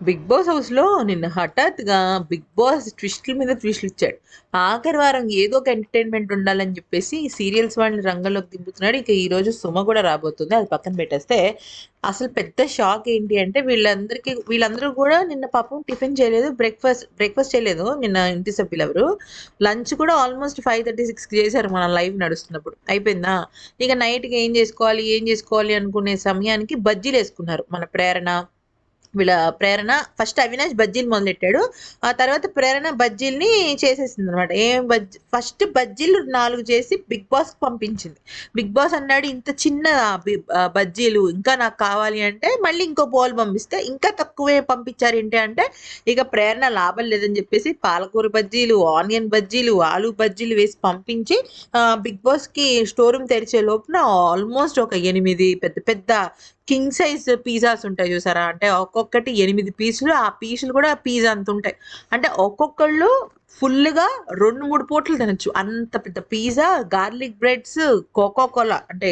Big boss హౌస్‌లో నిన్న హఠాత్గా big boss ట్విస్టుల మీద ట్విస్టులు ఇచ్చాడు. ఆఖరి వారం ఏదో ఒక ఎంటర్‌టైన్‌మెంట్ ఉండాలని చెప్పేసి సీరియల్స్ వాళ్ళని రంగంలోకి దింపుతున్నాడు. ఇక ఈరోజు సుమ కూడా రాబోతుంది. అది పక్కన పెట్టేస్తే అసలు పెద్ద షాక్ ఏంటి అంటే వీళ్ళందరికీ వీళ్ళందరూ కూడా నిన్న పాపం టిఫిన్ చేయలేదు. బ్రేక్‌ఫాస్ట్ బ్రేక్‌ఫాస్ట్ చేయలేదు. నిన్న ఇంటి సభ్యులెవరు. లంచ్ కూడా ఆల్మోస్ట్ 5:30, 6కి చేశారు మన లైవ్ నడుస్తున్నప్పుడు. అయిపోయిందా? ఇక నైట్‌కి ఏం చేసుకోవాలి, ఏం చేసుకోవాలి అనుకునే సమయానికి బజ్జీలు వేసుకున్నారు మన ప్రేరణ వీళ్ళ ప్రేరణ ఫస్ట్ అవినాష్ బజ్జీలు మొదలెట్టాడు. ఆ తర్వాత ప్రేరణ బజ్జీలని చేసేసిందనమాట. ఏం బజ్జీ ఫస్ట్ బజ్జీలు నాలుగు చేసి బిగ్ బాస్ పంపించింది. బిగ్ బాస్ అన్నాడు ఇంత చిన్న బజ్జీలు ఇంకా నాకు కావాలి అంటే మళ్ళీ ఇంకో బౌల్ పంపిస్తే ఇంకా తక్కువే పంపించారు ఏంటి అంటే ఇక ప్రేరణ లాభం లేదని చెప్పేసి పాలకూర బజ్జీలు, ఆనియన్ బజ్జీలు, ఆలు బజ్జీలు వేసి పంపించి బిగ్ బాస్‌కి స్టోర్ రూమ్ తెరిచే లోపున ఆల్మోస్ట్ ఒక ఎనిమిది పెద్ద పెద్ద కింగ్ సైజ్ పిజ్జాస్ ఉంటాయి చూసారా? అంటే ఒక్కొక్కటి ఎనిమిది పీసులు. ఆ పీసులు కూడా పిజ్జా అంతుంటాయి. అంటే ఒక్కొక్కళ్ళు ఫుల్‌గా 2, 3 పూటలు తినొచ్చు. అంత పెద్ద pizza, garlic breads, coca cola అంటే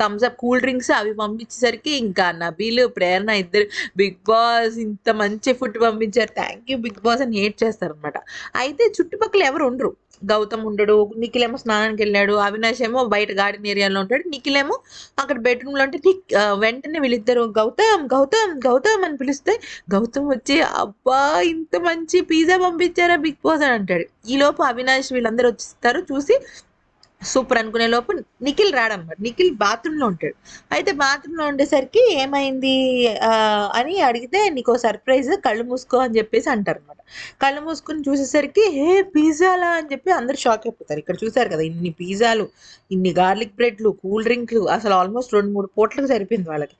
థమ్స్ అప్ కూల్ డ్రింక్స్ అవి పంపించేసరికి ఇంకా నబీలు ప్రేరణ ఇద్దరు బిగ్ బాస్ ఇంత మంచి ఫుడ్ పంపించారు. థ్యాంక్ యూ బిగ్ బాస్ అని హేట్ చేస్తారనమాట. అయితే చుట్టుపక్కల ఎవరు ఉండరు. గౌతమ్ ఉండడు. నిఖిలేమో స్నానానికి వెళ్ళాడు అవినాష్ ఏమో బయట గార్డెన్ ఏరియాలో ఉంటాడు. నిఖిలేమో ఏమో అక్కడ బెడ్‌రూమ్‌లో ఉంటే వెంటనే వీళ్ళిద్దరు గౌతమ్, గౌతమ్, గౌతమ్ అని పిలిస్తే గౌతమ్ వచ్చి అబ్బా! ఇంత మంచి పిజ్జా పంపించారా బిగ్ బాస్ అని అంటాడు. ఈలోపు అవినాష్ వీళ్ళందరూ వచ్చిస్తారు చూసి సూపర్ అనుకునే లోపు నిఖిల్ రాడన్నమాట. నిఖిల్ బాత్రూంలో ఉంటాడు. అయితే బాత్రూంలో ఉండేసరికి ఏమైంది అని అడిగితే నీకు సర్ప్రైజ్ కళ్ళు మూసుకో అని చెప్పేసి అంటారన్నమాట. కళ్ళు మూసుకొని చూసేసరికి హే! పిజ్జాలా అని చెప్పి అందరూ షాక్ అయిపోతారు. ఇక్కడ చూసారు కదా! ఇన్ని పిజ్జాలు, ఇన్ని గార్లిక్ బ్రెడ్‌లు, కూల్ డ్రింక్‌లు అసలు ఆల్మోస్ట్ 2, 3 పూటలకు సరిపోయింది వాళ్ళకి.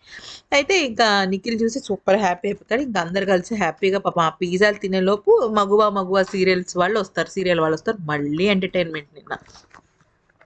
అయితే ఇంకా నిఖిల్ చూసి సూపర్ హ్యాపీ అయిపోతాడు. ఇంకా అందరూ కలిసి హ్యాపీగా పాపం ఆ పిజ్జాలు తినేలోపు మగువ మగువ సీరియల్స్ వాళ్ళు వస్తారు. సీరియల్ వాళ్ళు వస్తారు మళ్ళీ ఎంటర్‌టైన్‌మెంట్ నిన్న.